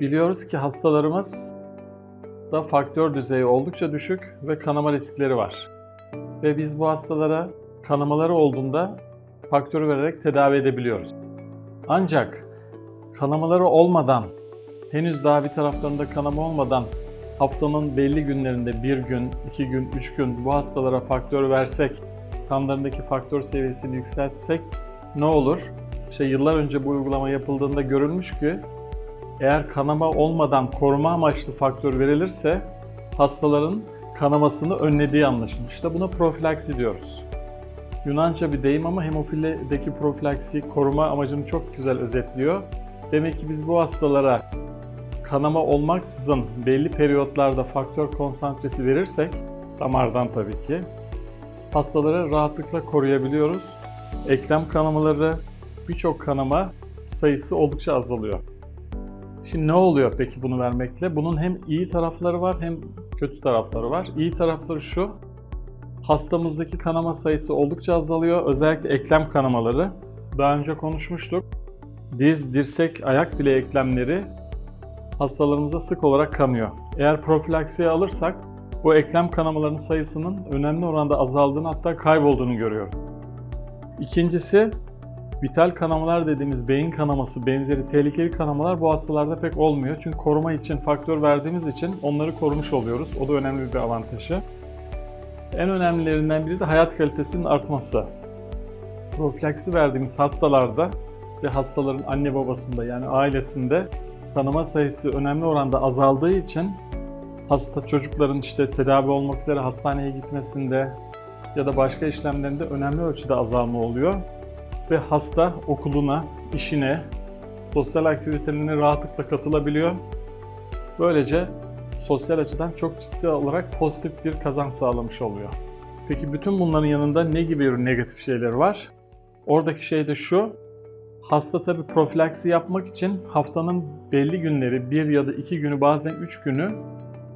Biliyoruz ki hastalarımız da faktör düzeyi oldukça düşük ve kanama riskleri var. Ve biz bu hastalara kanamaları olduğunda faktörü vererek tedavi edebiliyoruz. Ancak kanamaları olmadan, henüz daha bir taraflarında kanama olmadan haftanın belli günlerinde bir gün, iki gün, üç gün bu hastalara faktör versek, kanlarındaki faktör seviyesini yükseltsek ne olur? İşte yıllar önce bu uygulama yapıldığında görülmüş ki eğer kanama olmadan koruma amaçlı faktör verilirse hastaların kanamasını önlediği anlaşılmış. İşte buna profilaksi diyoruz. Yunanca bir deyim ama hemofilideki profilaksi koruma amacını çok güzel özetliyor. Demek ki biz bu hastalara kanama olmaksızın belli periyotlarda faktör konsantresi verirsek, damardan tabii ki, hastaları rahatlıkla koruyabiliyoruz. Eklem kanamaları, birçok kanama sayısı oldukça azalıyor. Şimdi ne oluyor peki bunu vermekle? Bunun hem iyi tarafları var hem kötü tarafları var. İyi tarafları şu, hastamızdaki kanama sayısı oldukça azalıyor. Özellikle eklem kanamaları. Daha önce konuşmuştuk. Diz, dirsek, ayak bile eklemleri hastalarımızda sık olarak kanıyor. Eğer profilaksiye alırsak bu eklem kanamalarının sayısının önemli oranda azaldığını hatta kaybolduğunu görüyoruz. İkincisi vital kanamalar dediğimiz beyin kanaması benzeri tehlikeli kanamalar bu hastalarda pek olmuyor. Çünkü koruma için faktör verdiğimiz için onları korumuş oluyoruz. O da önemli bir avantajı. En önemlilerinden biri de hayat kalitesinin artması. Profilaksi verdiğimiz hastalarda ve hastaların anne babasında yani ailesinde kanama sayısı önemli oranda azaldığı için hasta çocukların işte tedavi olmak üzere hastaneye gitmesinde ya da başka işlemlerinde önemli ölçüde azalma oluyor ve hasta okuluna, işine, sosyal aktivitelerine rahatlıkla katılabiliyor. Böylece sosyal açıdan çok ciddi olarak pozitif bir kazanç sağlamış oluyor. Peki bütün bunların yanında ne gibi negatif şeyler var? Oradaki şey de şu, hasta tabi profilaksi yapmak için haftanın belli günleri, bir ya da iki günü bazen üç günü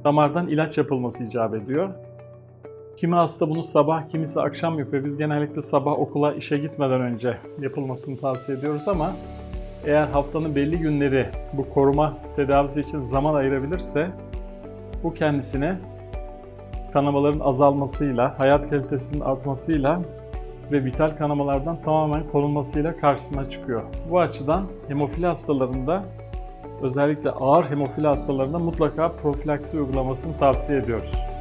damardan ilaç yapılması icap ediyor. Kimi hasta bunu sabah, kimisi akşam yapıyor. Biz genellikle sabah okula, işe gitmeden önce yapılmasını tavsiye ediyoruz ama eğer haftanın belli günleri bu koruma tedavisi için zaman ayırabilirse bu kendisine kanamaların azalmasıyla, hayat kalitesinin artmasıyla ve vital kanamalardan tamamen korunmasıyla karşısına çıkıyor. Bu açıdan hemofili hastalarında özellikle ağır hemofili hastalarında mutlaka profilaksi uygulamasını tavsiye ediyoruz.